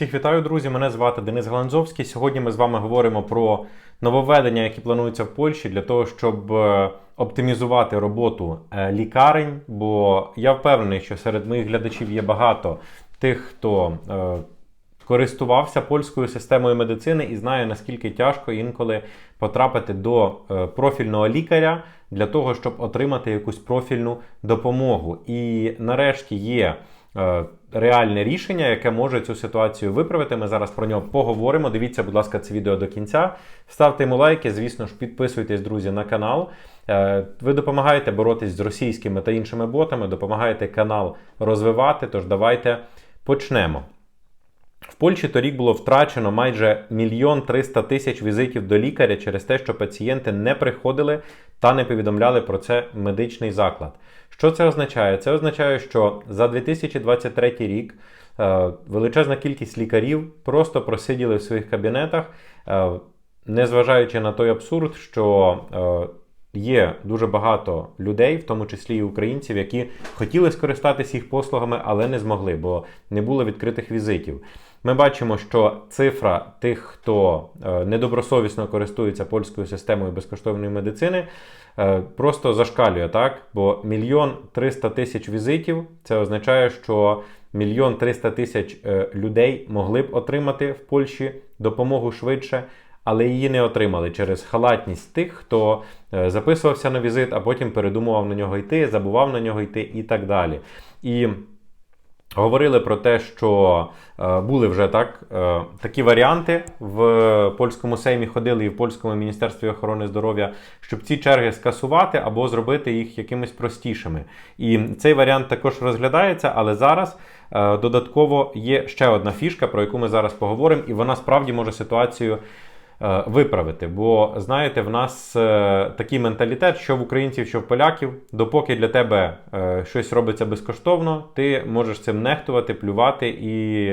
Всіх вітаю, друзі! Мене звати Денис Галанзовський. Сьогодні ми з вами говоримо про нововведення, які плануються в Польщі для того, щоб е, оптимізувати роботу е, лікарень. Бо я впевнений, що серед моїх глядачів є багато тих, хто е, користувався польською системою медицини і знає, наскільки тяжко інколи потрапити до профільного лікаря для того, щоб отримати якусь профільну допомогу. І нарешті є. Е, Реальне рішення, яке може цю ситуацію виправити. Ми зараз про нього поговоримо. Дивіться, будь ласка, це відео до кінця. Ставте йому лайки, звісно ж, підписуйтесь, друзі, на канал. Е, Ви допомагаєте боротись з російськими та іншими ботами, допомагаєте канал розвивати. Тож давайте почнемо. Польщі торік було втрачено майже мільйон триста тисяч візитів до лікаря через те, що пацієнти не приходили та не повідомляли про це медичний заклад. Що це означає? Це означає, що за 2023 рік е, величезна кількість лікарів просто просиділи в своїх кабінетах, е, незважаючи на той абсурд, що е, Є дуже багато людей, в тому числі і українців, які хотіли скористатися їх послугами, але не змогли, бо не було відкритих візитів. Ми бачимо, що цифра тих, хто е, недобросовісно користується польською системою безкоштовної медицини, е, просто зашкалює так. Бо мільйон триста тисяч візитів це означає, що мільйон триста тисяч е, людей могли б отримати в Польщі допомогу швидше. Але її не отримали через халатність тих, хто е, записувався на візит, а потім передумував на нього йти, забував на нього йти і так далі. І говорили про те, що е, були вже так, е, такі варіанти в польському сеймі ходили і в польському міністерстві охорони здоров'я, щоб ці черги скасувати або зробити їх якимись простішими. І цей варіант також розглядається, але зараз. Додатково є ще одна фішка, про яку ми зараз поговоримо, і вона справді може ситуацію виправити. Бо знаєте, в нас е, такий менталітет, що в українців, що в поляків, допоки для тебе е, щось робиться безкоштовно, ти можеш цим нехтувати, плювати і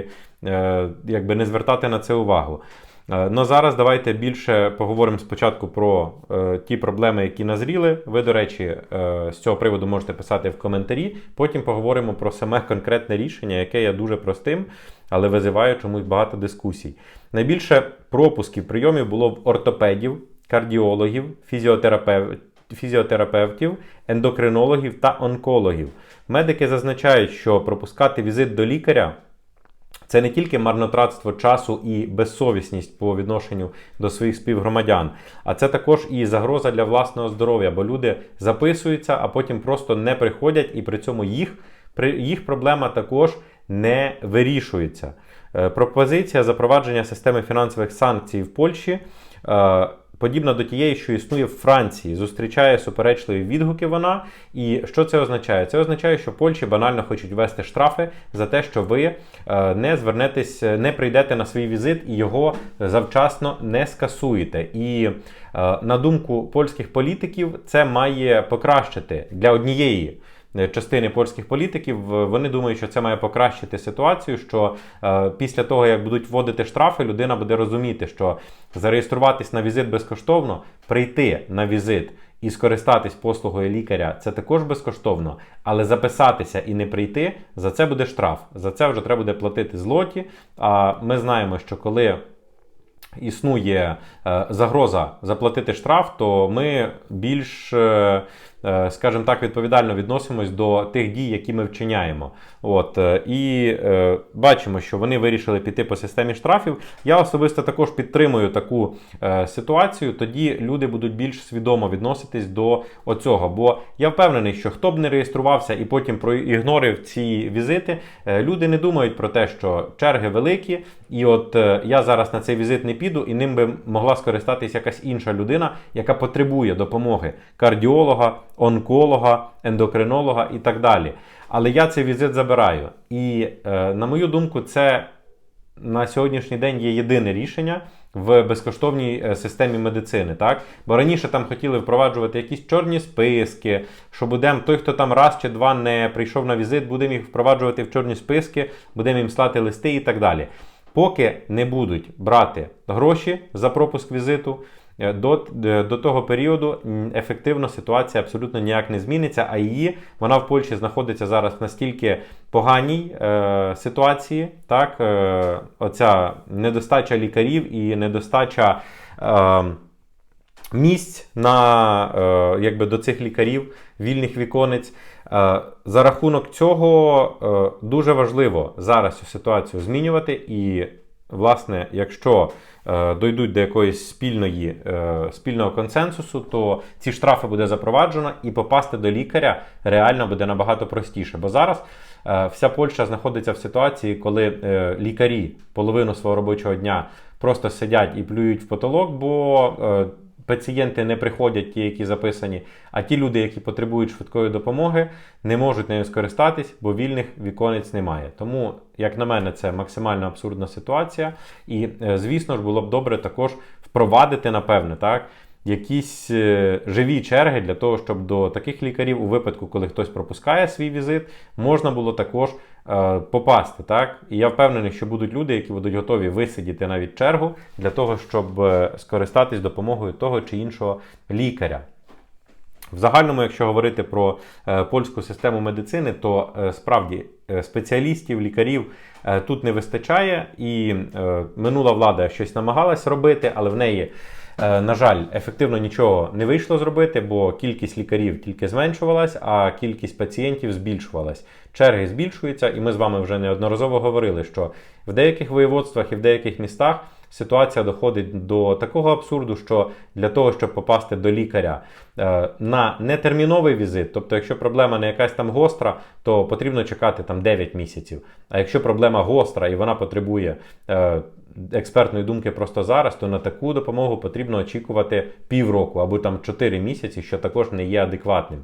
е, якби не звертати на це увагу. Ну зараз давайте більше поговоримо спочатку про е, ті проблеми, які назріли. Ви, до речі, е, з цього приводу можете писати в коментарі. Потім поговоримо про саме конкретне рішення, яке є дуже простим, але визиває чомусь багато дискусій. Найбільше пропусків прийомів було в ортопедів, кардіологів, фізіотерапев... фізіотерапевтів, ендокринологів та онкологів. Медики зазначають, що пропускати візит до лікаря. Це не тільки марнотратство часу і безсовісність по відношенню до своїх співгромадян, а це також і загроза для власного здоров'я, бо люди записуються, а потім просто не приходять, і при цьому їх, їх проблема також не вирішується. Е, Пропозиція запровадження системи фінансових санкцій в Польщі. Подібна до тієї, що існує в Франції, зустрічає суперечливі відгуки вона. І що це означає? Це означає, що Польщі банально хочуть ввести штрафи за те, що ви е, не звернетесь, е, не прийдете на свій візит і його завчасно не скасуєте. І е, на думку польських політиків, це має покращити для однієї. Е, Частини польських політиків е, вони думають, що це має покращити ситуацію. Що е, після того, як будуть вводити штрафи, людина буде розуміти, що зареєструватись на візит безкоштовно, прийти на візит і скористатись послугою лікаря це також безкоштовно, але записатися і не прийти за це буде штраф. За це вже треба буде платити злоті. А ми знаємо, що коли існує е, загроза заплатити штраф, то ми більш, е, е, скажімо так, відповідально відносимось до тих дій, які ми вчиняємо. От, і бачимо, що вони вирішили піти по системі штрафів. Я особисто також підтримую таку ситуацію. Тоді люди будуть більш свідомо відноситись до оцього. Бо я впевнений, що хто б не реєструвався і потім проігнорив ці візити, люди не думають про те, що черги великі, і от я зараз на цей візит не піду, і ним би могла скористатись якась інша людина, яка потребує допомоги кардіолога, онколога, ендокринолога і так далі. Але я цей візит забираю. І е, на мою думку, це на сьогоднішній день є єдине рішення в безкоштовній е, системі медицини. Так? Бо раніше там хотіли впроваджувати якісь чорні списки, що будемо той, хто там раз чи два не прийшов на візит, будемо їх впроваджувати в чорні списки, будемо їм слати листи і так далі. Поки не будуть брати гроші за пропуск візиту, е, до, е, до того періоду ефективно ситуація абсолютно ніяк не зміниться, а її вона в Польщі знаходиться зараз в настільки поганій е, ситуації, так, е, оця недостача лікарів і недостача. Е, місць на, е, якби до цих лікарів, вільних віконець. Е, за рахунок цього е, дуже важливо зараз цю ситуацію змінювати. І, власне, якщо е, дойдуть до якоїсь спільної, спільного консенсусу, то ці штрафи буде запроваджено і попасти до лікаря реально буде набагато простіше. Бо зараз вся Польща знаходиться в ситуації, коли лікарі половину свого робочого дня просто сидять і плюють в потолок, бо пацієнти не приходять, ті, які записані, а ті люди, які потребують швидкої допомоги, не можуть нею скористатись, бо вільних віконець немає. Тому, як на мене, це максимально абсурдна ситуація. І, е, звісно ж, було б добре також впровадити, напевне, так. Якісь е, живі черги для того, щоб до таких лікарів, у випадку, коли хтось пропускає свій візит, можна було також попасти. Так? І я впевнений, що будуть люди, які будуть готові висидіти навіть чергу для того, щоб е, скористатись допомогою того чи іншого лікаря. В загальному, якщо говорити про е, польську систему медицини, то е, справді е, спеціалістів, лікарів е, тут не вистачає, і е, минула влада щось намагалась робити, але в неї, е, на жаль, ефективно нічого не вийшло зробити, бо кількість лікарів тільки зменшувалась, а кількість пацієнтів збільшувалась. Черги збільшуються, і ми з вами вже неодноразово говорили, що в деяких воєводствах і в деяких містах ситуація доходить до такого абсурду, що для того, щоб попасти до лікаря е, на нетерміновий візит, тобто, якщо проблема не якась там гостра, то потрібно чекати там 9 місяців. А якщо проблема гостра і вона потребує е, експертної думки просто зараз, то на таку допомогу потрібно очікувати півроку або там 4 місяці, що також не є адекватним.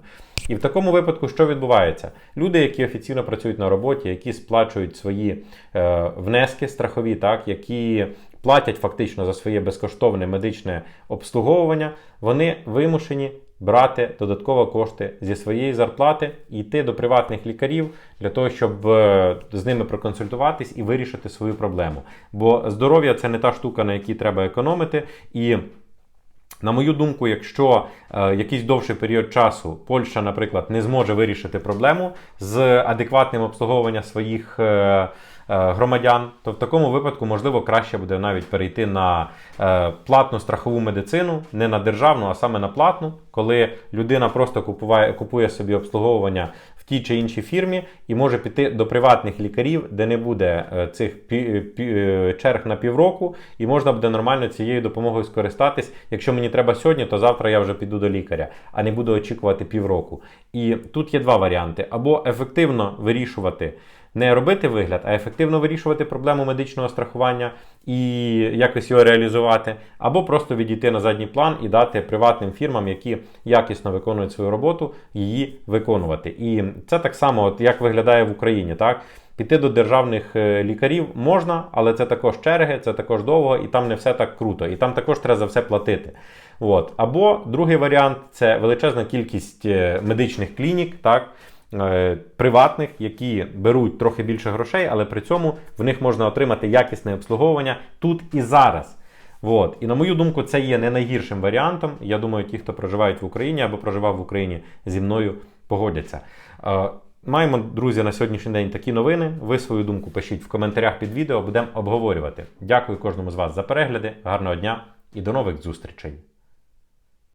І в такому випадку, що відбувається? Люди, які офіційно працюють на роботі, які сплачують свої е, внески страхові, так, які платять фактично за своє безкоштовне медичне обслуговування, вони вимушені брати додатково кошти зі своєї зарплати і йти до приватних лікарів для того, щоб е, з ними проконсультуватись і вирішити свою проблему. Бо здоров'я це не та штука, на якій треба економити. І на мою думку, якщо е, якийсь довший період часу Польща, наприклад, не зможе вирішити проблему з адекватним обслуговуванням своїх е, е, громадян, то в такому випадку можливо краще буде навіть перейти на е, платну страхову медицину, не на державну, а саме на платну, коли людина просто купує, купує собі обслуговування тій чи іншій фірмі і може піти до приватних лікарів, де не буде е, цих пі- пі- е, черг на півроку, і можна буде нормально цією допомогою скористатись. Якщо мені треба сьогодні, то завтра я вже піду до лікаря, а не буду очікувати півроку. І тут є два варіанти: або ефективно вирішувати. Не робити вигляд, а ефективно вирішувати проблему медичного страхування і якось його реалізувати, або просто відійти на задній план і дати приватним фірмам, які якісно виконують свою роботу, її виконувати. І це так само, от як виглядає в Україні, так. Піти до державних е, лікарів можна, але це також черги, це також довго, і там не все так круто. І там також треба за все платити. От. Або другий варіант це величезна кількість е, медичних клінік, так, приватних, які беруть трохи більше грошей, але при цьому в них можна отримати якісне обслуговування тут і зараз. От. І на мою думку, це є не найгіршим варіантом. Я думаю, ті, хто проживають в Україні або проживав в Україні зі мною, погодяться. Е, Маємо, друзі, на сьогоднішній день такі новини. Ви свою думку пишіть в коментарях під відео, будемо обговорювати. Дякую кожному з вас за перегляди, гарного дня і до нових зустрічей!